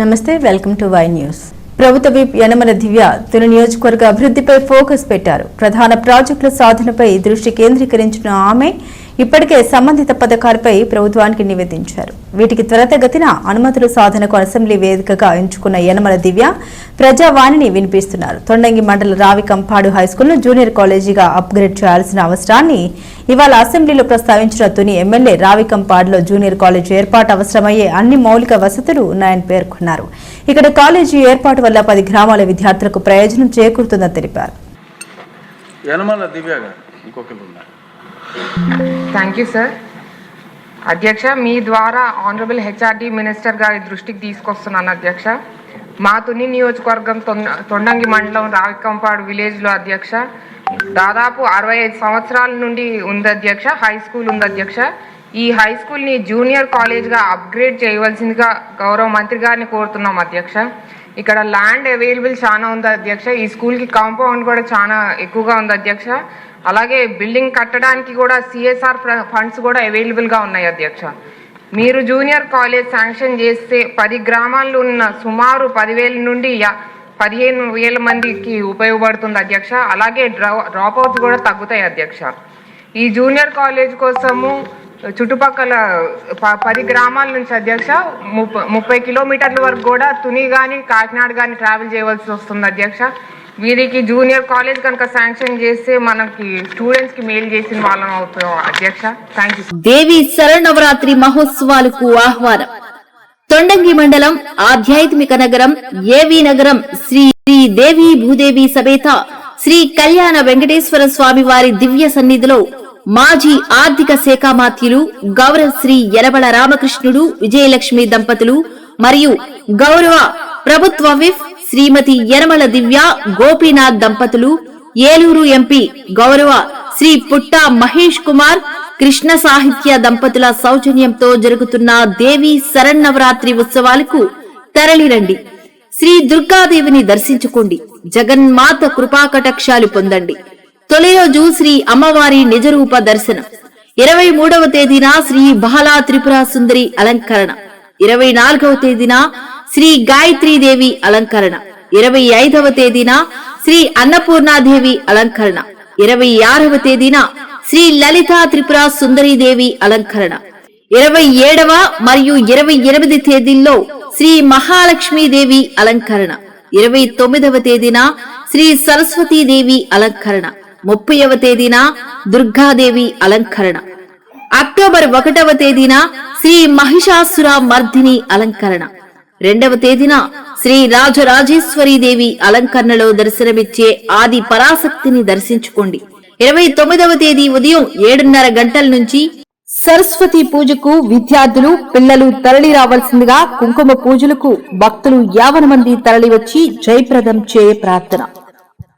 నమస్తే welcome to Y news. ప్రభుత్వ whip Yanamala Divya Tuni నియోజకవర్గ అభివృద్ధిపై ఫోకస్ పెట్టారు. ప్రధాన ప్రాజెక్టుల సాధనపై దృష్టి కేంద్రీకరించిన ఆమె ఇప్పటికే సంబంధిత పథకాలపై ప్రభుత్వానికి నివేదించారు. వీటికి త్వరితగతిన అనుమతుల సాధనకు అసెంబ్లీ వేదికగా ఎంచుకున్న యనమల దివ్య ప్రజావాణిని వినిపిస్తున్నారు. తొండంగి మండల రావికంపాడు హైస్కూల్ను జూనియర్ కాలేజీగా అప్గ్రేడ్ చేయాల్సిన అవసరాన్ని ఇవాళ అసెంబ్లీలో ప్రస్తావించిన తుని ఎమ్మెల్యే రావికంపాడులో జూనియర్ కాలేజ్ ఏర్పాటు అవసరమయ్యే అన్ని మౌలిక వసతులు ఉన్నాయని పేర్కొన్నారు. ఇక్కడ కాలేజీ ఏర్పాటు వల్ల పది గ్రామాల విద్యార్థులకు ప్రయోజనం చేకూరుతుందని తెలిపారు. యనమల దివ్య గారు ఇంకొకరు ఉన్నారు. థ్యాంక్ యూ సార్ అధ్యక్ష మీ ద్వారా ఆనరబుల్ హెచ్ఆర్డి మినిస్టర్ గారి దృష్టికి తీసుకొస్తున్నాను అధ్యక్ష. మా తుని నియోజకవర్గం తొండంగి మండలం రావికంపాడు విలేజ్లో అధ్యక్ష. దాదాపు అరవై ఐదు సంవత్సరాల నుండి ఉంది అధ్యక్ష. హై స్కూల్ ఉంది అధ్యక్ష. ఈ హై స్కూల్ని జూనియర్ కాలేజ్గా అప్గ్రేడ్ చేయవలసిందిగా గౌరవ మంత్రి గారిని కోరుతున్నాం అధ్యక్ష. ఇక్కడ ల్యాండ్ అవైలబుల్ చాలా ఉంది అధ్యక్ష. ఈ స్కూల్కి కాంపౌండ్ కూడా చాలా ఎక్కువగా ఉంది అధ్యక్ష. అలాగే బిల్డింగ్ కట్టడానికి కూడా సిఎస్ఆర్ ఫండ్స్ కూడా అవైలబుల్గా ఉన్నాయి అధ్యక్ష. మీరు జూనియర్ కాలేజ్ శాంక్షన్ చేస్తే పది గ్రామాల్లో ఉన్న సుమారు పదివేల నుండి యా- పదిహేను వేల మందికి ఉపయోగపడుతుంది అధ్యక్ష. అలాగే డ్రా డ్రాప్ అవుట్స్ కూడా తగ్గుతాయి అధ్యక్ష. ఈ జూనియర్ కాలేజ్ కోసము చుట్టుపక్కల ప- పది గ్రామాల నుంచి అధ్యక్ష ముప్ప ముప్పై కిలోమీటర్ల వరకు కూడా తుని కానీ కాకినాడ కానీ ట్రావెల్ చేయవలసి వస్తుంది అధ్యక్ష. వీరికి జూనియర్ కాలేజ్ కనుక శాంక్షన్ చేస్తే మనకి స్టూడెంట్స్కి మేలు చేసిన వాళ్ళం అవుతాం అధ్యక్ష. థ్యాంక్ యూ దేవి శరణవరాత్రి మహోత్సవాలకు ఆహ్వానం. తొండంగి మండలం ఆధ్యాత్మిక నగరం ఏవి నగరం శ్రీ శ్రీ దేవి భూదేవి సమేత శ్రీ కళ్యాణ వెంకటేశ్వర స్వామి వారి దివ్య సన్నిధిలో మాజీ ఆర్థిక శాఖ మాత్యులు గౌరవ శ్రీ ఎరబల రామకృష్ణుడు విజయలక్ష్మి దంపతులు మరియు గౌరవ ప్రభుత్వ విఫ్ శ్రీమతి యనమల దివ్య గోపీనాథ్ దంపతులు ఏలూరు ఎంపీ గౌరవ శ్రీ పుట్టా మహేష్ కుమార్ కృష్ణ సాహిత్య దంపతుల సౌజన్యంతో జరుగుతున్న దేవి శరన్నవరాత్రి ఉత్సవాలకు తరలిరండి. శ్రీ దుర్గాదేవిని దర్శించుకోండి. జగన్మాత కృపాకటాక్షాలు పొందండి. తొలి రోజు శ్రీ అమ్మవారి నిజరూప దర్శనం. ఇరవై మూడవ తేదీన శ్రీ బహలా త్రిపుర సుందరి అలంకరణ. ఇరవై నాలుగవ తేదీన శ్రీ గాయత్రీదేవి అలంకరణ. ఇరవై ఐదవ తేదీన శ్రీ అన్నపూర్ణాదేవి అలంకరణ. ఇరవై ఆరవ తేదీన శ్రీ లలితా త్రిపుర సుందరీదేవి అలంకరణ. ఇరవై ఏడవ మరియు ఇరవై ఎనిమిది తేదీల్లో శ్రీ మహాలక్ష్మీదేవి అలంకరణ. ఇరవై తొమ్మిదవ తేదీన శ్రీ సరస్వతీదేవి అలంకరణ. ముప్పైవ తేదీన దుర్గాదేవి అలంకరణ. అక్టోబర్ ఒకటవ తేదీన శ్రీ మహిషాసుర మర్దిని అలంకరణ. రెండవ తేదీన శ్రీ రాజరాజేశ్వరి దేవి అలంకరణలో దర్శనమిచ్చే ఆది పరాశక్తిని దర్శించుకోండి. ఇరవై తొమ్మిదవ తేదీ ఉదయం ఏడున్నర గంటల నుంచి సరస్వతి పూజకు విద్యార్థులు పిల్లలు తరలి రావాల్సిందిగా కుంకుమ పూజలకు భక్తులు యావన మంది తరలి వచ్చి జయప్రదం చేయ ప్రార్థన.